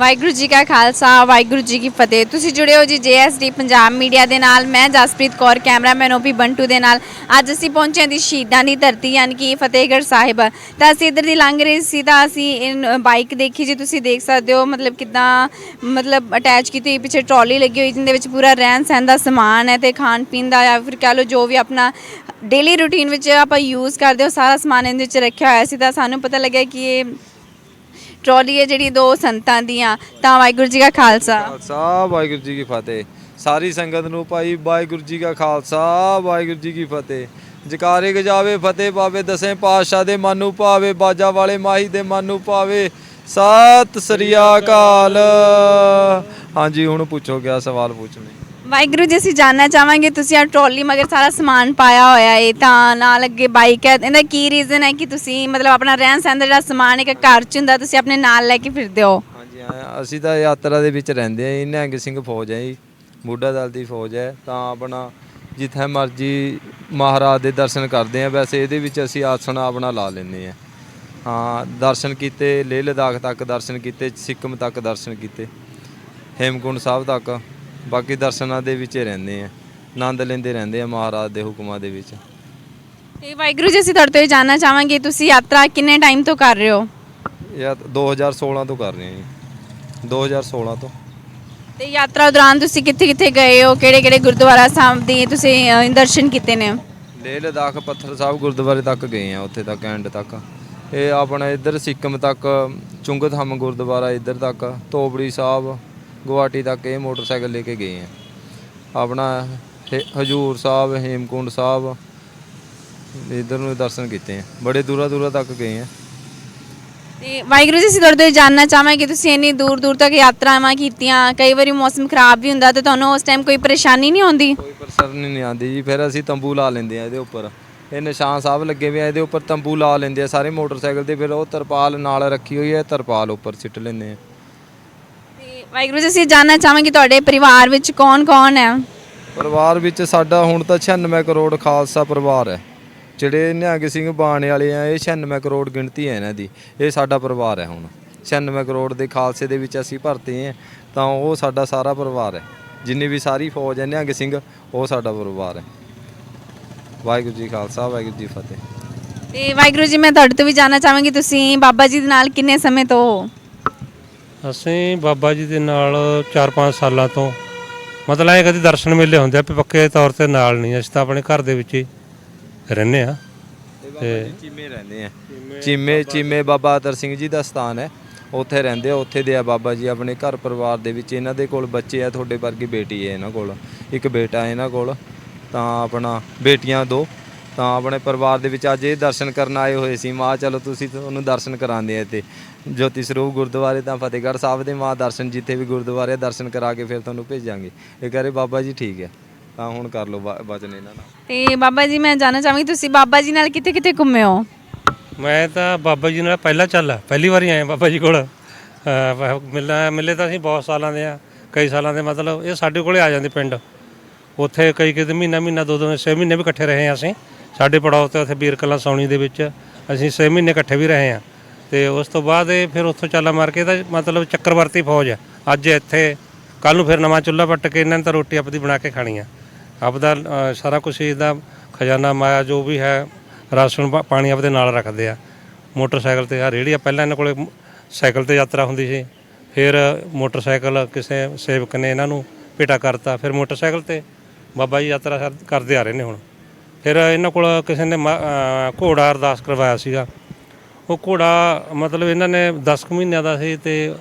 ਵਾਹਿਗੁਰੂ ਜੀ ਕਾ ਖਾਲਸਾ, ਵਾਹਿਗੁਰੂ ਜੀ ਕੀ ਫਤਿਹ। ਤੁਸੀਂ ਜੁੜੇ ਹੋ ਜੀ ਜੇਐਸਡੀ ਪੰਜਾਬ ਮੀਡੀਆ ਦੇ ਨਾਲ। ਮੈਂ ਜਸਪ੍ਰੀਤ ਕੌਰ, ਕੈਮਰਾਮੈਨ ਓਪੀ ਬੰਟੂ ਦੇ ਨਾਲ। ਅੱਜ ਅਸੀਂ ਪਹੁੰਚੇ ਦੀ ਸ਼ਹੀਦਾਂ ਦੀ ਧਰਤੀ, ਯਾਨੀ ਕਿ ਫਤਿਹਗੜ੍ਹ ਸਾਹਿਬ। ਤਾਂ ਅਸੀਂ ਇੱਧਰ ਦੀ ਲੰਘ ਰਹੇ ਸੀ, ਤਾਂ ਅਸੀਂ ਇਹ ਬਾਈਕ ਦੇਖੀ ਜੀ, ਤੁਸੀਂ ਦੇਖ ਸਕਦੇ ਹੋ, ਮਤਲਬ ਕਿਦਾਂ, ਮਤਲਬ ਅਟੈਚ ਕੀਤੀ ਹੋਈ, ਪਿੱਛੇ ਟਰਾਲੀ ਲੱਗੀ ਹੋਈ, ਜਿੰਦੇ ਵਿੱਚ ਪੂਰਾ ਰਹਿਣ ਸਹਿਣ ਦਾ ਸਮਾਨ ਹੈ ਤੇ ਖਾਣ ਪੀਣ ਦਾ ਜਾਂ ਫਿਰ ਕਹ ਲਓ ਜੋ ਵੀ ਆਪਣਾ ਡੇਲੀ ਰੂਟੀਨ ਵਿੱਚ ਆਪਾਂ ਯੂਜ਼ ਕਰਦੇ ਹੋ, ਸਾਰਾ ਸਮਾਨ ਇਹਦੇ ਵਿੱਚ ਰੱਖਿਆ ਹੋਇਆ ਸੀ। ਤਾਂ ਸਾਨੂੰ ਪਤਾ ਲੱਗਿਆ ਕਿ ਇਹ ਟਰਾਲੀ ਹੈ ਜਿਹੜੀ ਦੋ ਸੰਤਾਂ ਦੀਆਂ, ਤਾਂ ਵਾਹਿਗੁਰੂ ਜੀ ਕਾ ਖਾਲਸਾ। ਖਾਲਸਾ, ਵਾਹਿਗੁਰੂ ਜੀ ਕੀ ਫਤਿਹ। ਸਾਰੀ ਸੰਗਤ ਨੂੰ ਭਾਈ ਵਾਹਿਗੁਰੂ ਜੀ ਕਾ ਖਾਲਸਾ, ਵਾਹਿਗੁਰੂ ਜੀ ਕੀ ਫਤਿਹ। ਜਕਾਰੇ ਗਜਾਵੇ ਫਤਿਹ ਪਾਵੇ, ਦਸੇ ਪਾਤਸ਼ਾਹ ਦੇ ਮਨ ਨੂੰ ਭਾਵੇ, ਬਾਜਾ ਵਾਲੇ ਮਾਹੀ ਦੇ ਮਨ ਨੂੰ ਭਾਵੇ। ਸਤਿ ਸ੍ਰੀ ਅਕਾਲ। ਹਾਂਜੀ, ਹੁਣ ਪੁੱਛੋ ਗਿਆ ਸਵਾਲ ਪੁੱਛਣੇ? ਵਾਹਿਗੁਰੂ ਜੀ ਅਸੀਂ ਜਾਨਣਾ ਚਾਹਾਂਗੇ ਤੁਸੀਂ ਆ ਟਰਾਲੀ ਮਗਰ ਸਾਰਾ ਸਮਾਨ ਪਾਇਆ ਹੋਇਆ ਹੈ ਤਾਂ ਨਾਲ ਅੱਗੇ ਬਾਈਕ ਹੈ ਇਹਦਾ ਕੀ ਰੀਜ਼ਨ ਹੈ ਕਿ ਤੁਸੀਂ ਮਤਲਬ ਆਪਣਾ ਰਹਿਣ ਸਹਿਣ ਦਾ ਜਿਹੜਾ ਸਮਾਨ ਇੱਕ ਘਰ ਚ ਹੁੰਦਾ ਤੁਸੀਂ ਆਪਣੇ ਨਾਲ ਲੈ ਕੇ ਫਿਰਦੇ ਹੋ? ਹਾਂਜੀ ਹਾਂ, ਅਸੀਂ ਤਾਂ ਯਾਤਰਾ ਦੇ ਵਿੱਚ ਰਹਿੰਦੇ ਆਂ ਜੀ ਨਿਹੰਗ ਸਿੰਘ ਫੌਜ ਹੈ ਜੀ ਬੁੱਢਾ ਦਲ ਦੀ ਫੌਜ ਹੈ ਤਾਂ ਆਪਣਾ ਜਿੱਥੇ ਮਰਜ਼ੀ ਮਹਾਰਾਜ ਦੇ ਦਰਸ਼ਨ ਕਰਦੇ ਆ ਵੈਸੇ ਇਹਦੇ ਵਿੱਚ ਅਸੀਂ ਆਸਣ ਆਪਣਾ ਲਾ ਲੈਂਦੇ ਆ ਹਾਂ ਦਰਸ਼ਨ ਕੀਤੇ ਲੇਹ ਲਦਾਖ ਤੱਕ ਦਰਸ਼ਨ ਕੀਤੇ ਸਿੱਕਮ ਤੱਕ ਦਰਸ਼ਨ ਕੀਤੇ ਹੇਮਕੁੰਡ ਸਾਹਿਬ ਤੱਕ। ਬਾਕੀ ਦਰਸ਼ਨਾਂ ਦੇ ਵਿੱਚ ਹੀ ਰਹਿੰਦੇ ਆ ਆਨੰਦ ਲੈਂਦੇ ਰਹਿੰਦੇ ਆ ਮਹਾਰਾਜ ਦੇ ਹੁਕਮਾਂ ਦੇ ਵਿੱਚ। ਤੇ ਵਾਹਿਗੁਰੂ ਜੀ ਅਸੀਂ ਤੁਹਾਡੇ ਤੋਂ ਇਹ ਜਾਨਣਾ ਚਾਹਾਂਗੇ ਤੁਸੀਂ ਯਾਤਰਾ ਕਿੰਨੇ ਟਾਈਮ ਤੋਂ ਕਰ ਰਹੇ ਹੋ? ਇਹ 2016 ਤੋਂ ਕਰ ਰਹੇ ਆ ਜੀ। 2016 ਤੋਂ। ਤੇ ਯਾਤਰਾ ਦੌਰਾਨ ਤੁਸੀਂ ਕਿੱਥੇ ਕਿੱਥੇ ਗਏ ਹੋ? ਕਿਹੜੇ ਕਿਹੜੇ ਗੁਰਦੁਆਰਾ ਸਾਹਿਬ ਦੇ ਤੁਸੀਂ ਅ, ਦਰਸ਼ਨ ਕੀਤੇ ਨੇ? ਲੇਹ ਲਦਾਖ ਪੱਥਰ ਸਾਹਿਬ ਗੁਰਦੁਆਰੇ ਤੱਕ ਗਏ ਆ ਉੱਥੇ ਤੱਕ ਐਂਡ ਤੱਕ। ਇਹ ਆਪਣਾ ਇੱਧਰ ਸਿੱਕਮ ਤੱਕ ਚੁੰਗਥਮ ਗੁਰਦੁਆਰਾ ਇੱਧਰ ਤੱਕ ਤੋਬੜੀ ਸਾਹਿਬ ਗੁਵਾਹਾਟੀ ਤੱਕ ਇਹ ਮੋਟਰਸਾਈਕਲ ਲੈ ਕੇ ਗਏ ਆ। ਆਪਣਾ ਹ- ਹਜੂਰ ਸਾਹਿਬ ਹੇਮਕੁੰਡ ਸਾਹਿਬ ਇੱਧਰ ਨੂੰ ਦਰਸ਼ਨ ਕੀਤੇ ਆ। ਬੜੇ ਦੂਰਾ ਦੂਰਾ ਤੱਕ ਗਏ ਆ। ਤੇ ਵਾਹਿਗੁਰੂ ਜੀ ਅਸੀਂ ਤੁਹਾਡੇ ਤੋਂ ਇਹ ਜਾਨਣਾ ਚਾਹਾਂਗੇ ਕਿ ਤੁਸੀਂ ਇੰਨੀ ਦੂਰ ਦੂਰ ਤੱਕ ਯਾਤਰਾਵਾਂ ਕੀਤੀਆਂ। ਕਈ ਵਾਰੀ ਮੌਸਮ ਖਰਾਬ ਵੀ ਹੁੰਦਾ ਤੇ ਤੁਹਾਨੂੰ ਉਸ ਟਾਈਮ ਕੋਈ ਪਰੇਸ਼ਾਨੀ ਨਹੀਂ ਆਉਂਦੀ? ਕੋਈ ਪਰੇਸ਼ਾਨੀ ਨਹੀਂ ਆਉਂਦੀ ਜੀ। ਫਿਰ ਅਸੀਂ ਤੰਬੂ ਲਾ ਲੈਂਦੇ ਆ ਇਹਦੇ ਉੱਪਰ। ਇਹ ਨਿਸ਼ਾਨ ਸਾਹਿਬ ਲੱਗੇ ਹੋਏ ਆ ਇਹਦੇ ਉੱਪਰ ਤੰਬੂ ਲਾ ਲੈਂਦੇ ਆ ਸਾਰੇ ਮੋਟਰਸਾਈਕਲ ਤੇ। ਫਿਰ ਉਹ ਤਰਪਾਲ ਨਾਲ ਰੱਖੀ ਹੋਈ ਹੈ ਤਰਪਾਲ ਉੱਪਰ ਸਿੱਟ ਲੈਂਦੇ ਆ। ਵਾਹਿਗੁਰੂ ਜੀ ਅਸੀਂ ਜਾਨਣਾ ਚਾਹਾਂਗੇ ਤੁਹਾਡੇ ਪਰਿਵਾਰ ਵਿੱਚ ਕੌਣ ਕੌਣ ਹੈ? ਪਰਿਵਾਰ ਵਿੱਚ ਸਾਡਾ ਹੁਣ ਤਾਂ 96 ਕਰੋੜ ਖਾਲਸਾ ਪਰਿਵਾਰ ਹੈ। ਜਿਹੜੇ ਨਿਹੰਗ ਸਿੰਘ ਬਾਣੇ ਵਾਲੇ ਆ ਇਹ 96 ਕਰੋੜ ਗਿਣਤੀ ਹੈ ਇਹਨਾਂ ਦੀ। ਇਹ ਸਾਡਾ ਪਰਿਵਾਰ ਹੈ ਹੁਣ। 96 ਕਰੋੜ ਦੇ ਖਾਲਸੇ ਦੇ ਵਿੱਚ ਅਸੀਂ ਭਰਤੇ ਹਾਂ ਤਾਂ ਉਹ ਸਾਡਾ ਸਾਰਾ ਪਰਿਵਾਰ ਹੈ। ਜਿੰਨੀ ਵੀ ਸਾਰੀ ਫੌਜ ਹੈ ਨਿਹੰਗ ਸਿੰਘ ਉਹ ਸਾਡਾ ਪਰਿਵਾਰ ਹੈ। ਵਾਹਿਗੁਰੂ ਜੀ ਖਾਲਸਾ ਵਾਹਿਗੁਰੂ ਜੀ ਫਤਿਹ। ਤੇ ਵਾਹਿਗੁਰੂ ਜੀ ਮੈਂ ਤੁਹਾਡੇ ਤੋਂ ਵੀ ਜਾਨਣਾ ਚਾਹਾਂਗੀ ਤੁਸੀਂ ਬਾਬਾ ਜੀ ਦੇ ਨਾਲ ਕਿੰਨੇ ਸਮੇਂ ਤੋਂ ਹੋ? ਅਸੀਂ ਬਾਬਾ ਜੀ ਦੇ ਨਾਲ 4-5 ਸਾਲਾਂ ਤੋਂ ਮਤਲਬ ਇਹ ਕਦੀ ਦਰਸ਼ਨ ਮੇਲੇ ਹੁੰਦੇ ਆ ਵੀ ਪੱਕੇ ਤੌਰ ਤੇ ਨਾਲ ਨਹੀਂ ਅਸੀਂ ਤਾਂ ਆਪਣੇ ਘਰ ਦੇ ਵਿੱਚ ਹੀ ਰਹਿੰਦੇ ਆ ਤੇ ਚੀਮੇ ਰਹਿੰਦੇ ਆ। ਚੀਮੇ ਚੀਮੇ ਬਾਬਾ ਅਤਰ ਸਿੰਘ ਜੀ ਦਾ ਸਥਾਨ ਹੈ। ਉੱਥੇ ਰਹਿੰਦੇ ਆ ਉੱਥੇ ਦੇ ਆ ਬਾਬਾ ਜੀ ਆਪਣੇ ਘਰ ਪਰਿਵਾਰ ਦੇ ਵਿੱਚ। ਇਹਨਾਂ ਦੇ ਕੋਲ ਬੱਚੇ ਆ ਤੁਹਾਡੇ ਵਰਗੀ ਬੇਟੀ ਹੈ ਇਹਨਾਂ ਕੋਲ। ਇੱਕ ਬੇਟਾ ਹੈ ਇਹਨਾਂ ਕੋਲ। ਤਾਂ ਆਪਣਾ ਬੇਟੀਆਂ ਦੋ। ਤਾਂ ਆਪਣੇ ਪਰਿਵਾਰ ਦੇ ਵਿੱਚ ਅੱਜ ਇਹ ਦਰਸ਼ਨ ਕਰਨ ਆਏ ਹੋਏ ਸੀ। ਮਾਂ ਚਲੋ ਤੁਸੀਂ ਤੁਹਾਨੂੰ ਦਰਸ਼ਨ ਕਰਾਉਂਦੇ ਆ ਤੇ ਜੋਤੀ ਸਰੂਪ ਗੁਰਦੁਆਰੇ ਤਾਂ ਫਤਿਹਗੜ੍ਹ ਸਾਹਿਬ ਦੇ ਮਾਂ ਦਰਸ਼ਨ ਜਿੱਥੇ ਵੀ ਗੁਰਦੁਆਰੇ ਦਰਸ਼ਨ ਕਰਾ ਕੇ ਫਿਰ ਤੁਹਾਨੂੰ ਭੇਜਾਂਗੇ। ਇਹ ਕਹ ਰਹੇ ਬਾਬਾ ਜੀ ਠੀਕ ਹੈ ਤਾਂ ਹੁਣ ਕਰ ਲਓ ਵਚਨ ਇਹਨਾਂ ਨਾਲ। ਤੇ ਬਾਬਾ ਜੀ ਮੈਂ ਜਾਨਣਾ ਚਾਹਾਂਗੀ ਤੁਸੀਂ ਬਾਬਾ ਜੀ ਨਾਲ ਕਿੱਥੇ ਕਿੱਥੇ ਘੁੰਮੇ ਹੋ? ਮੈਂ ਤਾਂ ਬਾਬਾ ਜੀ ਨਾਲ ਪਹਿਲਾ ਚੱਲ ਪਹਿਲੀ ਵਾਰੀ ਆਇਆ ਬਾਬਾ ਜੀ ਕੋਲ। ਅਹ ਮਿਲਣਾ ਮਿਲੇ ਤਾਂ ਅਸੀਂ ਬਹੁਤ ਸਾਲਾਂ ਦੇ ਆ। ਕਈ ਸਾਲਾਂ ਦੇ ਮਤਲਬ ਇਹ ਸਾਡੇ ਕੋਲੇ ਆ ਜਾਂਦੇ ਪਿੰਡ। ਉੱਥੇ ਕਈ ਕਿਤੇ ਮਹੀਨਾ ਮਹੀਨਾ ਦੋ ਦੋ ਛੇ ਮਹੀਨੇ ਵੀ ਇਕੱਠੇ ਰਹੇ ਆ ਅਸੀਂ। ਸਾਡੇ ਪੜਾਅ ਤੇ ਉੱਥੇ ਬੀਰ ਕਲਾਂ ਸੌਣੀ ਦੇ ਵਿੱਚ। ਅਸੀਂ ਛੇ ਮਹੀਨੇ ਇਕੱਠੇ ਵੀ ਰਹੇ ਹਾਂ। ਤੇ ਉਸ ਤੋਂ ਬਾਅਦ ਇਹ ਫਿਰ ਉੱਥੋਂ ਚਾਲਾ ਮਾਰ ਕੇ ਇਹਦਾ ਮਤਲਬ ਚੱਕਰਵਰਤੀ ਫੌਜ ਹੈ ਅੱਜ ਇੱਥੇ ਕੱਲ ਨੂੰ ਫਿਰ ਨਵਾਂ ਚੁੱਲ੍ਹਾ ਪੱਟ ਕੇ ਇਹਨਾਂ ਨੇ ਤਾਂ ਰੋਟੀ ਆਪਦੀ ਬਣਾ ਕੇ ਖਾਣੀ ਆ। ਆਪਦਾ ਅ, ਸਾਰਾ ਕੁਝ ਇਹਦਾ ਖਜ਼ਾਨਾ ਮਾਇਆ ਜੋ ਵੀ ਹੈ ਰਾਸ਼ਨ ਪਾ- ਪਾਣੀ ਆਪਦੇ ਨਾਲ ਰੱਖਦੇ ਆ। ਮੋਟਰਸਾਈਕਲ ਤੇ ਆ ਰੇਹੜੀ ਆ। ਪਹਿਲਾਂ ਇਹਨਾਂ ਕੋਲੇ ਮ- ਸਾਈਕਲ ਤੇ ਯਾਤਰਾ ਹੁੰਦੀ ਸੀ। ਫਿਰ ਮੋਟਰਸਾਈਕਲ ਕਿਸੇ ਸੇਵਕ ਨੇ ਇਹਨਾਂ ਨੂੰ ਭੇਟਾ ਕਰਤਾ। ਫਿਰ ਮੋਟਰਸਾਈਕਲ ਤੇ ਬਾਬਾ ਜੀ ਯਾਤਰਾ ਕਰ- ਕਰਦੇ ਆ ਰਹੇ ਨੇ ਹੁਣ। ਫਿਰ ਇਹਨਾਂ ਕੋਲ ਕਿਸੇ ਨੇ ਮ- ਅ, ਘੋੜਾ ਅਰਦਾਸ ਕਰਵਾਇਆ ਸੀਗਾ। ਉਹ ਘੋੜਾ ਮਤਲਬ ਇਹਨਾਂ ਨੇ 10 ਕੁ ਮਹੀਨਿਆਂ ਦਾ ਸੀ ਤੇ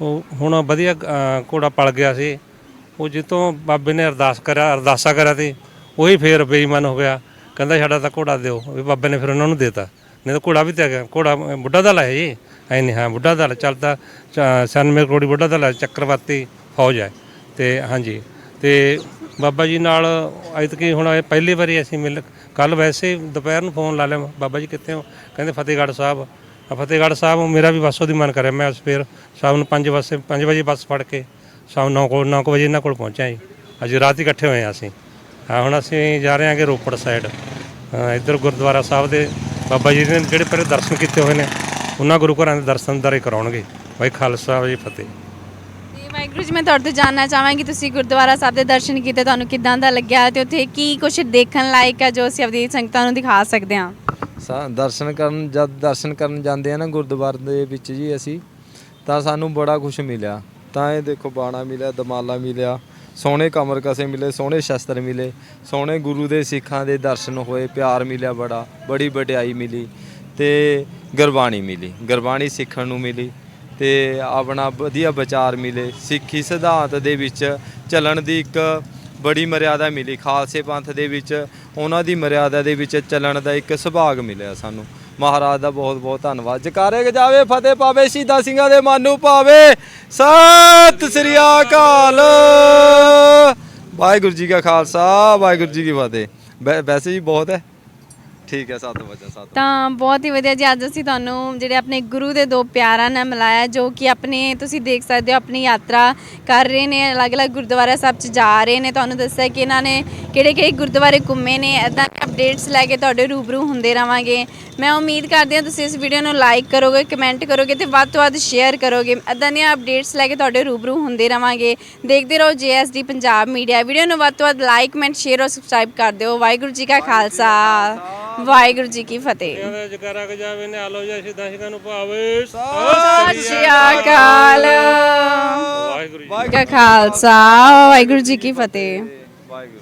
ਉਹ ਹੁਣ ਵਧੀਆ ਅ, ਘੋੜਾ ਪਲ ਗਿਆ ਸੀ। ਉਹ ਜਿੱਤੋਂ ਬਾਬੇ ਨੇ ਅਰਦਾਸ ਕਰਿਆ ਅਰਦਾਸਾ ਕਰਿਆ ਤੇ ਉਹੀ ਫੇਰ ਬੇਈਮਾਨ ਹੋ ਗਿਆ। ਕਹਿੰਦਾ ਸਾਡਾ ਤਾਂ ਘੋੜਾ ਦਿਓ ਵੀ ਬਾਬੇ ਨੇ ਫਿਰ ਉਹਨਾਂ ਨੂੰ ਦੇਤਾ। ਨਹੀਂ ਤਾਂ ਘੋੜਾ ਵੀ ਤੇ ਗਿਆ ਘੋੜਾ ਅ, ਬੁੱਢਾ ਦਲ ਹੈ ਜੀ। ਐ ਨਹੀਂ ਹਾਂ ਬੁੱਢਾ ਦਲ ਚੱਲਦਾ। 96 ਕਰੋੜੀ ਬੁੱਢਾ ਦਲ ਹੈ ਚੱਕਰਵਾਤੀ ਫੌਜ ਹੈ। ਤੇ ਹਾਂਜੀ। ਤੇ ਬਾਬਾ ਜੀ ਨਾਲ ਅੱਜ ਐਤਕੀ ਹੁਣ ਇਹ ਪਹਿਲੀ ਵਾਰੀ ਅਸੀਂ ਮਿਲ ਕੱਲ ਵੈਸੇ ਦੁਪਹਿਰ ਨੂੰ ਫੋਨ ਲਾ ਲਿਆ ਬਾਬਾ ਜੀ ਕਿੱਥੇ ਹੋ? ਕਹਿੰਦੇ ਫਤਿਹਗੜ੍ਹ ਸਾਹਿਬ। ਆ ਫਤਿਹਗੜ੍ਹ ਸਾਹਿਬ ਮੇਰਾ ਵੀ ਬੱਸੋਂ ਦੀ ਮਨ ਕਰਿਆ, ਮੈਂ ਸਵੇਰ ਸ਼ਾਮ ਨੂੰ 5 ਵਜੇ 5 ਵਜੇ ਬੱਸ ਫੜ ਕੇ ਸ਼ਾਮ 9 ਕੋਲ 9 ਵਜੇ ਇਹਨਾਂ ਕੋਲ ਪਹੁੰਚਿਆ ਜੀ। ਅੱਜ ਰਾਤ ਹੀ ਇਕੱਠੇ ਹੋਏ ਹਾਂ ਅਸੀਂ। ਹਾਂ, ਹੁਣ ਅਸੀਂ ਜਾ ਰਹੇ ਹਾਂਗੇ ਰੋਪੜ ਸਾਈਡ ਇੱਧਰ ਗੁਰਦੁਆਰਾ ਸਾਹਿਬ ਦੇ ਬਾਬਾ ਜੀ ਨੇ ਜਿਹੜੇ ਪਹਿਲੇ ਦਰਸ਼ਨ ਕੀਤੇ ਹੋਏ ਨੇ, ਉਹਨਾਂ ਗੁਰੂ ਘਰਾਂ ਦੇ ਦਰਸ਼ਨ ਦਾਰੇ ਕਰਾਉਣਗੇ। ਭਾਈ ਖਾਲਸਾ ਜੀ ਫਤਿਹ। ਵਾਹਿਗੁਰੂ ਜੀ, ਮੈਂ ਤੁਹਾਡੇ ਤੋਂ ਜਾਣਨਾ ਚਾਹਾਂਗੀ, ਤੁਸੀਂ ਗੁਰਦੁਆਰਾ ਸਾਹਿਬ ਦੇ ਦਰਸ਼ਨ ਕੀਤੇ, ਤੁਹਾਨੂੰ ਕਿੱਦਾਂ ਦਾ ਲੱਗਿਆ ਤੇ ਉੱਥੇ ਕੀ ਕੁਝ ਦੇਖਣ ਲਾਇਕ ਹੈ ਜੋ ਅਸੀਂ ਆਪਣੀ ਸੰਗਤਾਂ ਨੂੰ ਦਿਖਾ ਸਕਦੇ ਹਾਂ? ਸਾ, ਦਰਸ਼ਨ ਕਰਨ, ਜਦ ਦਰਸ਼ਨ ਕਰਨ ਜਾਂਦੇ ਆ ਨਾ ਗੁਰਦੁਆਰੇ ਦੇ ਵਿੱਚ ਜੀ ਅਸੀਂ, ਤਾਂ ਸਾਨੂੰ ਬੜਾ ਕੁਝ ਮਿਲਿਆ। ਤਾਂ ਇਹ ਦੇਖੋ ਬਾਣਾ ਮਿਲਿਆ, ਦਮਾਲਾ ਮਿਲਿਆ, ਸੋਹਣੇ ਕਮਰ ਕਸੇ ਮਿਲੇ, ਸੋਹਣੇ ਸ਼ਸਤਰ ਮਿਲੇ, ਸੋਹਣੇ ਗੁਰੂ ਦੇ ਸਿੱਖਾਂ ਦੇ ਦਰਸ਼ਨ ਹੋਏ, ਪਿਆਰ ਮਿਲਿਆ ਬੜਾ, ਬੜੀ ਵਡਿਆਈ ਮਿਲੀ ਤੇ ਗੁਰਬਾਣੀ ਮਿਲੀ, ਗੁਰਬਾਣੀ ਸਿੱਖਣ ਨੂੰ ਮਿਲੀ। ਤੇ ਆਪਣਾ ਵਧੀਆ ਵਿਚਾਰ ਮਿਲੇ, ਸਿੱਖੀ ਸਿਧਾਂਤ ਦੇ ਵਿੱਚ ਚੱਲਣ ਦੀ ਇੱਕ ਬੜੀ ਮਰਿਆਦਾ ਮਿਲੀ। ਖਾਲਸੇ ਪੰਥ ਦੇ ਵਿੱਚ ਉਹਨਾਂ ਦੀ ਮਰਿਆਦਾ ਦੇ ਵਿੱਚ ਚੱਲਣ ਦਾ ਇੱਕ ਸੁਭਾਗ ਮਿਲਿਆ ਸਾਨੂੰ। ਮਹਾਰਾਜ ਦਾ ਬਹੁਤ ਬਹੁਤ ਧੰਨਵਾਦ। ਜਕਾਰੇ ਜਾਵੇ, ਫਤਿਹ ਪਾਵੇ, ਸ਼ਹੀਦਾਂ ਸਿੰਘਾਂ ਦੇ ਮਨ ਨੂੰ ਪਾਵੇ। ਸਤਿ ਸ੍ਰੀ ਅਕਾਲ। ਵਾਹਿਗੁਰੂ ਜੀ ਕਾ ਖਾਲਸਾ, ਵਾਹਿਗੁਰੂ ਜੀ ਕੀ ਫਤਿਹ। ਵੈ- ਵੈਸੇ ਜੀ ਬਹੁਤ ਹੈ। ਠੀਕ ਹੈ, ਸੱਤ ਵਜੇ, ਸੱਤ ਤਾਂ ਬਹੁਤ ਹੀ ਵਧੀਆ ਜੀ, ਅੱਜ ਅਸੀਂ ਤੁਹਾਨੂੰ ਜਿਹੜੇ ਆਪਣੇ ਗੁਰੂ ਦੇ ਦੋ ਪਿਆਰਾਂ ਨਾਲ ਮਿਲਾਇਆ, ਜੋ ਕਿ ਆਪਣੇ, ਤੁਸੀਂ ਦੇਖ ਸਕਦੇ ਹੋ, ਆਪਣੀ ਯਾਤਰਾ ਕਰ ਰਹੇ ਨੇ, ਅਲੱਗ-ਅਲੱਗ ਗੁਰਦੁਆਰਾ ਸਾਹਿਬ 'ਚ ਜਾ ਰਹੇ ਨੇ। ਤੁਹਾਨੂੰ ਦੱਸਿਆ ਕਿ ਇਹਨਾਂ ਨੇ ਕਿਹੜੇ-ਕਿਹੜੇ ਗੁਰਦੁਆਰੇ ਘੁੰਮੇ ਨੇ ਐਦਾਂ ਦੇ ਅਪਡੇਟਸ ਲੈ ਕੇ ਤੁਹਾਡੇ ਰੂਬਰੂ ਹੁੰਦੇ ਰਵਾਂਗੇ। ਮੈਂ ਉਮੀਦ ਕਰਦੀ ਹਾਂ, ਤੁਸੀਂ ਇਸ ਵੀਡੀਓ ਨੂੰ ਲਾਈਕ ਕਰੋਗੇ ਕਮੈਂਟ ਕਰੋਗੇ ਤੇ ਵੱਧ ਤੋਂ ਵੱਧ ਸ਼ੇਅਰ ਕਰੋਗੇ। ਐਦਾਂ ਦੀਆਂ ਅਪਡੇਟਸ ਲੈ ਕੇ ਤੁਹਾਡੇ ਰੂਬਰੂ ਹੁੰਦੇ ਰਵਾਂਗੇ। ਦੇਖਦੇ ਰਹੋ ਜੀਐਸਡੀ ਪੰਜਾਬ ਮੀਡੀਆ। ਵੀਡੀਓ ਨੂੰ ਵੱਧ ਤੋਂ ਵੱਧ ਲਾਈਕ ਕਮੈਂਟ ਸ਼ੇਅਰ ਔਰ ਸਬਸਕ੍ਰਾਈਬ ਕਰ ਦਿਓ। ਵਾਹਿਗੁਰੂ ਜੀ ਕਾ ਖਾਲਸਾ। ਵਾਹਿਗੁਰੂ ਜੀ ਕੀ ਫਤਿਹ। ਕਹਿੰਦੇ ਜਕਾਰਾ ਗਜਾਵੇ ਨੇ ਆਲੋ ਜਾਂ ਸਿੱਧਾ ਨੂੰ ਭਾਵੇ ਸਤਿ ਸ਼੍ਰੀ ਅਕਾਲ। ਵਾਹਿਗੁਰੂ ਜੀ ਕਾ ਖਾਲਸਾ ਵਾਹਿਗੁਰੂ ਜੀ ਕੀ ਫਤਿਹ। ਵਾਹਿਗੁਰੂ।